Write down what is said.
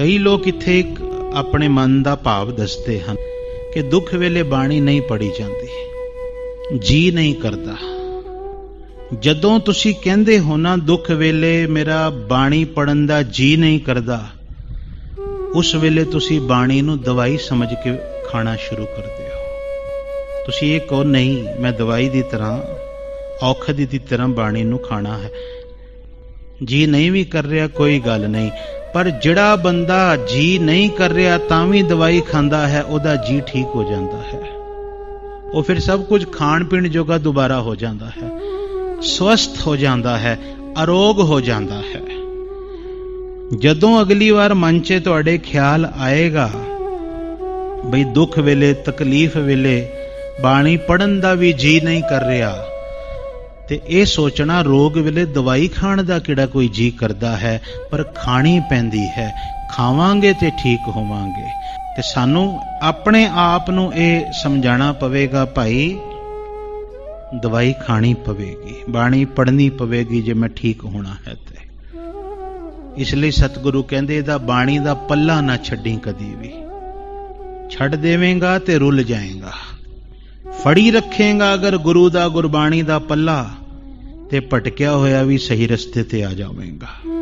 ਕਈ ਲੋਕ ਇੱਥੇ ਇੱਕ ਆਪਣੇ ਮਨ ਦਾ ਭਾਵ ਦੱਸਦੇ ਹਨ ਕਿ ਦੁੱਖ ਵੇਲੇ ਬਾਣੀ ਨਹੀਂ ਪੜੀ ਜਾਂਦੀ, ਜੀ ਨਹੀਂ ਕਰਦਾ। ਜਦੋਂ ਤੁਸੀਂ ਕਹਿੰਦੇ ਹੋ ਨਾ ਦੁੱਖ ਵੇਲੇ ਮੇਰਾ ਬਾਣੀ ਪੜਨ ਦਾ ਜੀ ਨਹੀਂ ਕਰਦਾ, ਉਸ ਵੇਲੇ ਤੁਸੀਂ ਬਾਣੀ ਨੂੰ ਦਵਾਈ ਸਮਝ ਕੇ ਖਾਣਾ ਸ਼ੁਰੂ ਕਰਦੇ ਹੋ ਤੁਸੀਂ ਇਹ ਕਹੋ, ਨਹੀਂ, ਮੈਂ ਦਵਾਈ ਦੀ ਤਰ੍ਹਾਂ, ਔਖਦੀ ਦੀ ਤਰ੍ਹਾਂ ਬਾਣੀ ਨੂੰ ਖਾਣਾ ਹੈ। ਜੀ ਨਹੀਂ ਵੀ ਕਰ ਰਿਹਾ, ਕੋਈ ਗੱਲ ਨਹੀਂ। ਪਰ ਜਿਹੜਾ ਬੰਦਾ ਜੀ ਨਹੀਂ ਕਰ ਰਿਹਾ ਤਾਂ ਵੀ ਦਵਾਈ ਖਾਂਦਾ ਹੈ, ਉਹਦਾ ਜੀ ਠੀਕ ਹੋ ਜਾਂਦਾ ਹੈ। ਉਹ ਫਿਰ ਸਭ ਕੁਝ ਖਾਣ ਪੀਣ ਜੋਗਾ ਦੁਬਾਰਾ ਹੋ ਜਾਂਦਾ ਹੈ। ਸਵਸਥ ਹੋ ਜਾਂਦਾ ਹੈ, ਅਰੋਗ ਹੋ ਜਾਂਦਾ ਹੈ। ਜਦੋਂ ਅਗਲੀ ਵਾਰ ਮਨ 'ਚ ਤੁਹਾਡੇ ਖਿਆਲ ਆਏਗਾ, ਬਈ ਦੁੱਖ ਵੇਲੇ, ਤਕਲੀਫ ਵੇਲੇ, ਬਾਣੀ ਪੜਨ ਦਾ ਵੀ ਜੀ ਨਹੀਂ ਕਰ ਰਿਹਾ ਤੇ ਇਹ ਸੋਚਣਾ ਰੋਗ ਵੇਲੇ ਦਵਾਈ ਖਾਣ ਦਾ ਕਿਹੜਾ ਕੋਈ ਜੀ ਕਰਦਾ ਹੈ, ਪਰ ਖਾਣੀ ਪੈਂਦੀ ਹੈ। ਖਾਵਾਂਗੇ ਤੇ ਠੀਕ ਹੋਵਾਂਗੇ। ਤੇ ਸਾਨੂੰ ਆਪਣੇ ਆਪ ਨੂੰ ਇਹ ਸਮਝਾਣਾ ਪਵੇਗਾ, ਭਾਈ, ਦਵਾਈ ਖਾਣੀ ਪਵੇਗੀ, ਬਾਣੀ ਪੜ੍ਹਨੀ ਪਵੇਗੀ ਜੇ ਮੈਂ ਠੀਕ ਹੋਣਾ ਹੈ ਤੇ। ਇਸ ਲਈ ਸਤਿਗੁਰੂ ਕਹਿੰਦੇ, ਇਹਦਾ ਬਾਣੀ ਦਾ ਪੱਲਾ ਨਾ ਛੱਡੀ ਕਦੀ ਵੀ। ਛੱਡ ਦੇਵੇਂਗਾ ਤੇ ਰੁੱਲ ਜਾਏਗਾ। ਫੜੀ ਰੱਖੇਗਾ ਅਗਰ ਗੁਰੂ ਦਾ ਗੁਰਬਾਣੀ ਦਾ ਪੱਲਾ। ਤੇ ਭਟਕਿਆ ਹੋਇਆ ਵੀ ਸਹੀ ਰਸਤੇ ਤੇ ਆ ਜਾਵੇਗਾ।